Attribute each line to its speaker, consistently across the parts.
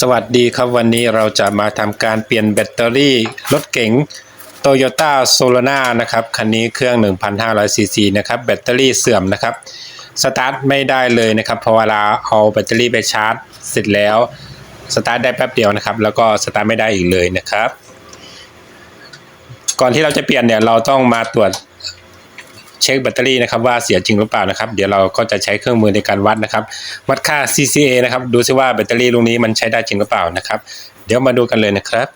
Speaker 1: สวัสดีครับวันนี้เราจะมาทำการเปลี่ยนแบตเตอรี่รถเก๋ง Toyota s o l a n a นะครับคันนี้เครื่อง 1,500 ซีซีนะครับแบตเตอรี่เสื่อมนะครับสตาร์ทไม่ได้เลยนะครับพอเวลาเอาแบตเตอรี่ไปชาร์จ เสร็จแล้วสตาร์ทได้แป๊บเดียวนะครับ แล้วก็สตาร์ทไม่ได้อีกเลยนะครับ ก่อนที่เราจะเปลี่ยนเนี่ยเราต้องมาตรวจ เช็คแบตเตอรี่นะครับว่าเสียจริงหรือเปล่านะครับ เดี๋ยวเราก็จะใช้เครื่องมือในการวัดนะครับ วัดค่า CCA นะครับ ดูซิว่าแบตเตอรี่ลูกนี้มันใช้ได้จริงหรือเปล่านะครับ เดี๋ยวมาดูกันเลยนะครับ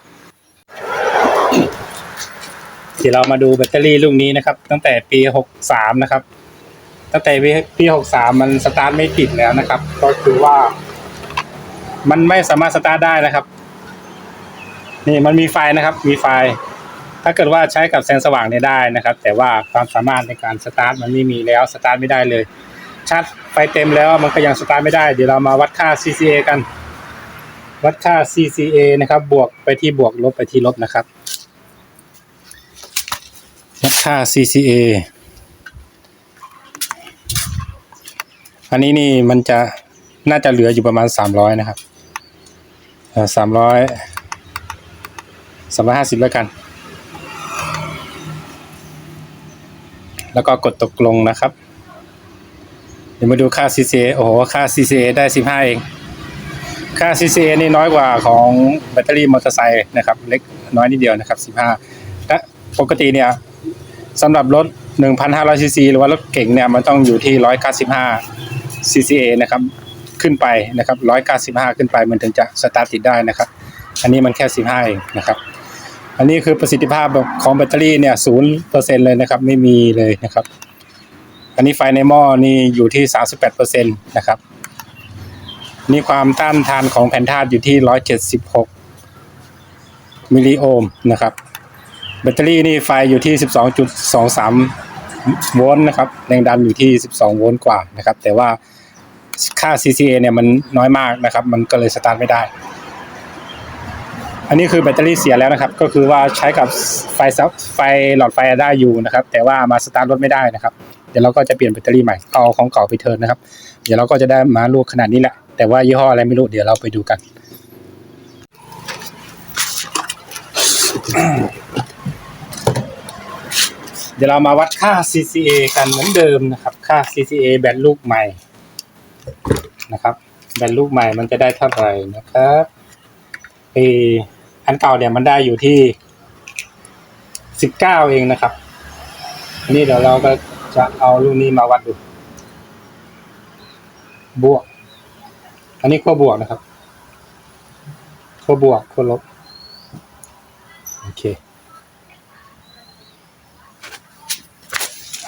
Speaker 2: เดี๋ยวเรามาดูแบตเตอรี่ลูกนี้นะครับ ตั้งแต่ปี 63 นะครับ ตั้งแต่ปี 63 มันสตาร์ทไม่ติดแล้วนะครับ ก็คือว่า มันไม่สามารถสตาร์ทได้นะครับ นี่มันมีไฟนะครับ มีไฟ ถ้าเกิดว่าใช้กับแสงสว่างเนี่ยได้นะครับ แต่ว่าความสามารถในการสตาร์ทมันไม่มีแล้วสตาร์ทไม่ได้เลยชาร์จไฟเต็มแล้วมันก็ยังสตาร์ทไม่ได้ เดี๋ยวเรามาวัดค่า CCA กัน วัดค่า CCA นะครับ บวกไปที่บวกลบไปที่ลบนะครับ วัดค่า CCA อันนี้นี่มันจะน่าจะเหลืออยู่ประมาณ 300 นะครับสามร้อยสามร้อยห้าสิบแล้วกัน แล้วก็กดตกลงนะครับ เดี๋ยวมาดูค่า CCA โอ้โห ค่า CCA ได้ 15 เอง ค่า CCA นี่น้อยกว่าของแบตเตอรี่มอเตอร์ไซค์นะครับ เล็กน้อยนิดเดียวนะครับ 15 และปกติเนี่ยสำหรับรถ 1,500 ซีซีหรือว่ารถเก่งเนี่ยมันต้องอยู่ที่ 195 CCA นะครับ ขึ้นไปนะครับ 195 ขึ้นไปมันถึงจะสตาร์ทติดได้นะครับ อันนี้มันแค่ 15 เองนะครับ อันนี้คือประสิทธิภาพของแบตเตอรี่เนี่ยศูนย์เปอร์เซ็นเลยนะครับไม่มีเลยนะครับ อันนี้ไฟในหม้อนี่อยู่ที่38เปอร์เซ็นต์นะครับนี่ความต้านทานของแผ่นธาตุอยู่ที่176มิลลิโอห์มนะครับ แบตเตอรี่นี่ไฟอยู่ที่12.23โวลต์นะครับแรงดันอยู่ที่ 12 โวลต์กว่านะครับ แต่ว่าค่า CCA เนี่ยมันน้อยมากนะครับ มันก็เลยสตาร์ทไม่ได้ อันนี้คือแบตเตอรี่เสียแล้วนะครับ ก็คือว่าใช้กับไฟซับไฟหลอดไฟได้อยู่นะครับ แต่ว่ามาสตาร์ทรถไม่ได้นะครับ เดี๋ยวเราก็จะเปลี่ยนแบตเตอรี่ใหม่เอาของเก่าไปเทิร์นนะครับ เดี๋ยวเราก็จะได้มาลูกขนาดนี้แหละ แต่ว่ายี่ห้ออะไรไม่รู้ เดี๋ยวเราไปดูกัน เดี๋ยวเรามาวัดค่า CCA กันเหมือนเดิมนะครับ ค่า CCA แบตลูกใหม่นะครับ แบตลูกใหม่มันจะได้เท่าไหร่นะครับเอ อันเก่าเนี่ยมันได้อยู่ที่สิบเก้าเองนะครับ อันนี้เดี๋ยวเราก็จะเอาลูกนี้มาวัดดู บวก อันนี้ขั้วบวกนะครับขั้วบวกขั้วลบ โอเค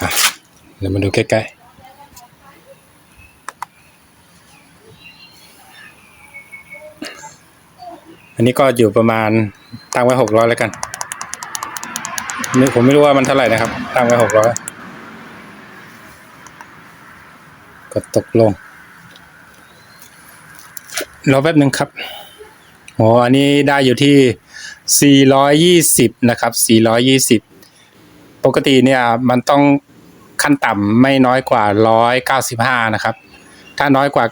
Speaker 2: อะเดี๋ยวมาดูใกล้ๆ อันนี้ก็อยู่ประมาณตั้งไว้หกร้อยแล้วกันไม่ผมไม่รู้ว่ามันเท่าไหร่นะครับตั้งไว้หกร้อยกดตกลงรอแป๊บหนึ่งครับโอ้อันนี้ได้อยู่ที่ 420 นะครับ 420 ปกติเนี่ยมันต้องขั้นต่ำไม่น้อยกว่า 195 นะครับ ถ้าน้อยกว่า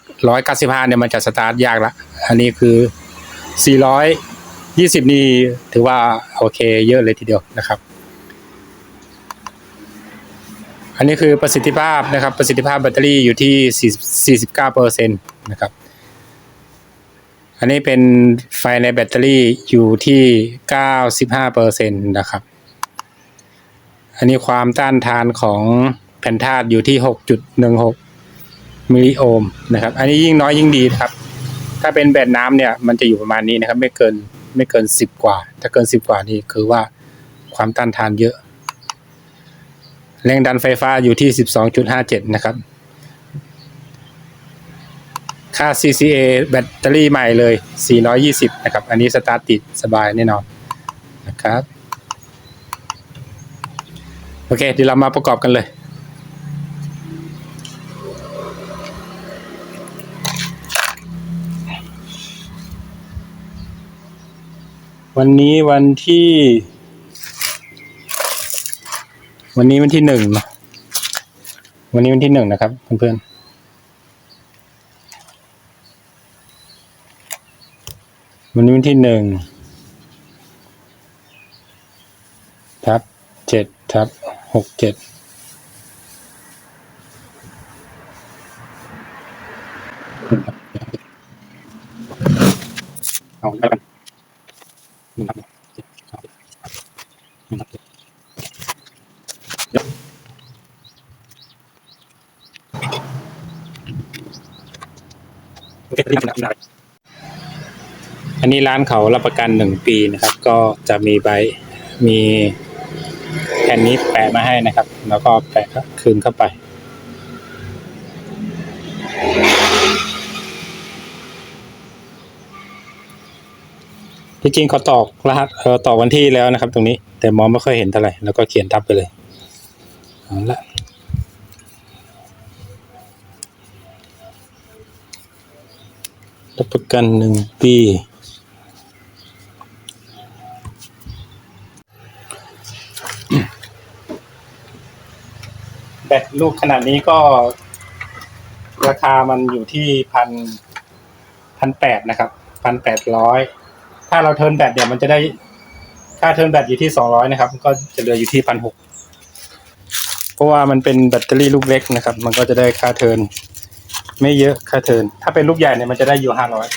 Speaker 2: 195 เนี่ยมันจะสตาร์ทยากละ อันนี้คือ 420 นี่ถือว่าโอเคเยอะเลยทีเดียวนะครับ อันนี้คือประสิทธิภาพนะครับ ประสิทธิภาพแบตเตอรี่อยู่ที่ 49เปอร์เซ็นต์นะครับอันนี้เป็นไฟในแบตเตอรี่อยู่ที่ 95เปอร์เซ็นต์นะครับ อันนี้ความต้านทานของแผ่นธาตุอยู่ที่ 6.16 มิลลิโอห์มนะครับ อันนี้ยิ่งน้อยยิ่งดีครับ ถ้าเป็นแบตน้ำเนี่ยมันจะอยู่ประมาณนี้นะครับ ไม่เกินไม่เกิน10กว่า ถ้าเกิน10กว่านี่คือว่าความต้านทานเยอะ แรงดันไฟฟ้าอยู่ที่12.57นะครับ ค่า CCA แบตเตอรี่ใหม่เลย 420 นะครับ อันนี้สตาร์ทติดสบายแน่นอนนะครับ โอเคเดี๋ยวเรามาประกอบกันเลย วันนี้วันที่ วันนี้วันที่หนึ่งนะวันนี้วันที่หนึ่งนะครับเพื่อนๆวันนี้วันที่หนึ่งทับเจ็ดทับหกเจ็ดเอาไปกันหนึ่งทับเจ็ดครับหนึ่งทับเจ็ดเดี๋ยวโอันนี้ร้านเขารับประกันหนึ่งปีนะครับ ก็จะมีใบมีแผ่นนี้แปะมาให้นะครับ แล้วก็แปะคืนเข้าไป ที่จริงเขาตอกรหัสเออตอกวันที่แล้วนะครับ ตรงนี้ แต่มองไม่ค่อยเห็นเท่าไหร่แล้วก็เขียนทับไปเลยเอาละรับประกันหนึ่งปีแบตลูกขนาดนี้ก็ ราคามันอยู่ที่พันพันแปดนะครับพันแปดร้อยถ้าเราเทินแบตเดี๋ยวมันจะได้ ค่าเทิร์นแบตอยู่ที่สองร้อยนะครับ ก็จะเหลืออยู่ที่พันหกเพราะว่ามันเป็นแบตเตอรี่ลูกเล็กนะครับ มันก็จะได้ค่าเทิร์นไม่เยอะค่าเทิร์นถ้าเป็นลูกใหญ่เนี่ยมันจะได้อยู่ห้าร้อย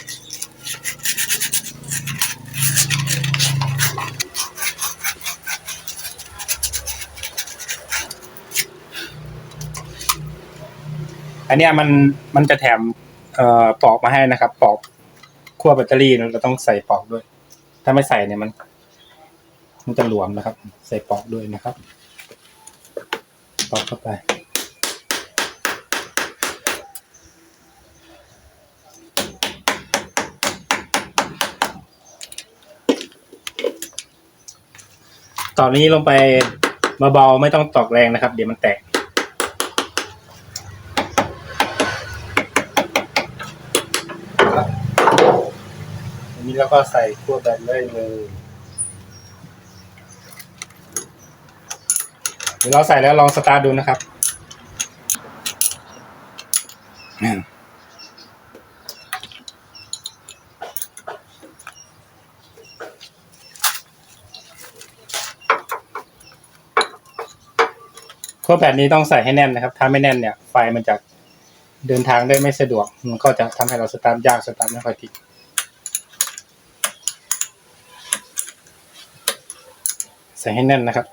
Speaker 2: อันนี้มันมันจะแถมเอ่อปลอกมาให้นะครับปลอกขั้วแบตเตอรี่เราต้องใส่ปลอกด้วย ถ้าไม่ใส่เนี่ยมัน มันจะหลวมนะครับ ใส่ปอกด้วยนะครับ ปอกเข้าไป ตอนนี้ลงไปเบาๆไม่ต้องตอกแรงนะครับ เดี๋ยวมันแตกอันนี้เราก็ใส่ขั้วแบตเลยเลย เดี๋ยวเราใส่แล้วลองสตาร์ทดูนะครับขั้วแบตนี้ต้องใส่ให้แน่นนะครับ ถ้าไม่แน่นเนี่ย ไฟมันจะเดินทางได้ไม่สะดวก มันก็จะทำให้เราสตาร์ทยากสตาร์ทไม่ค่อยติดใส่ให้แน่นนะครับ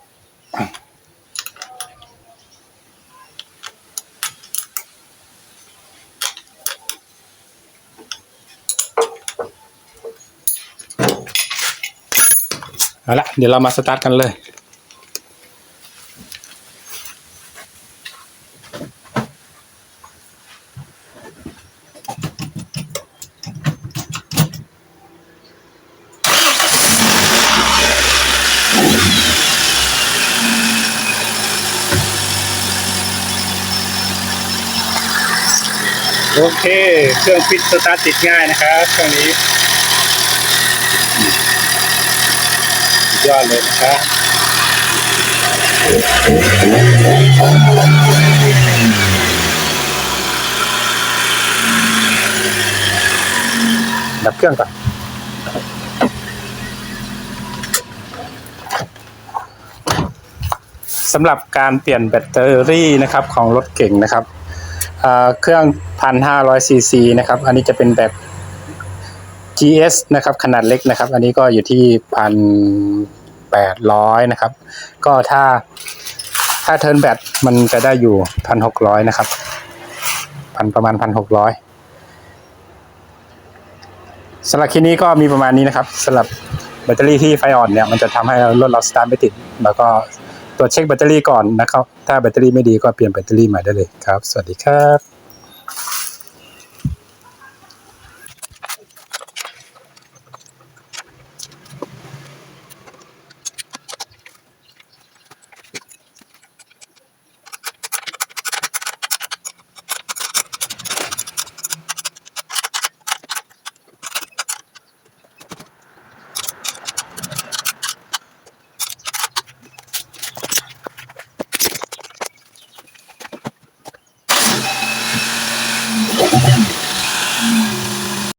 Speaker 2: เอาละเดี๋ยวเรามาสตาร์ทกันเลย โอเค เครื่องฟิตสตาร์ทติดง่ายนะครับเครื่องนี้สุด ยอดเลยนะครับดับเครื่องก่อนสำหรับการเปลี่ยนแบตเตอรี่นะครับของรถเก่งนะครับเครื่องพันห้าร้อยซีซีนะครับ อันนี้จะเป็นแบบ GS นะครับ ขนาดเล็กนะครับ อันนี้ก็อยู่ที่พัน แปดร้อยนะครับ ก็ถ้าถ้าเทิร์นแบตมันจะได้อยู่พันหกร้อยนะครับพันประมาณพันหกร้อยสำหรับคลิปนี้ก็มีประมาณนี้นะครับสำหรับแบตเตอรี่ที่ไฟอ่อนเนี่ยมันจะทำให้รถเราสตาร์ทไม่ติด แล้วก็ตรวจเช็คแบตเตอรี่ก่อนนะครับ ถ้าแบตเตอรี่ไม่ดีก็เปลี่ยนแบตเตอรี่ใหม่ได้เลยครับ สวัสดีครับ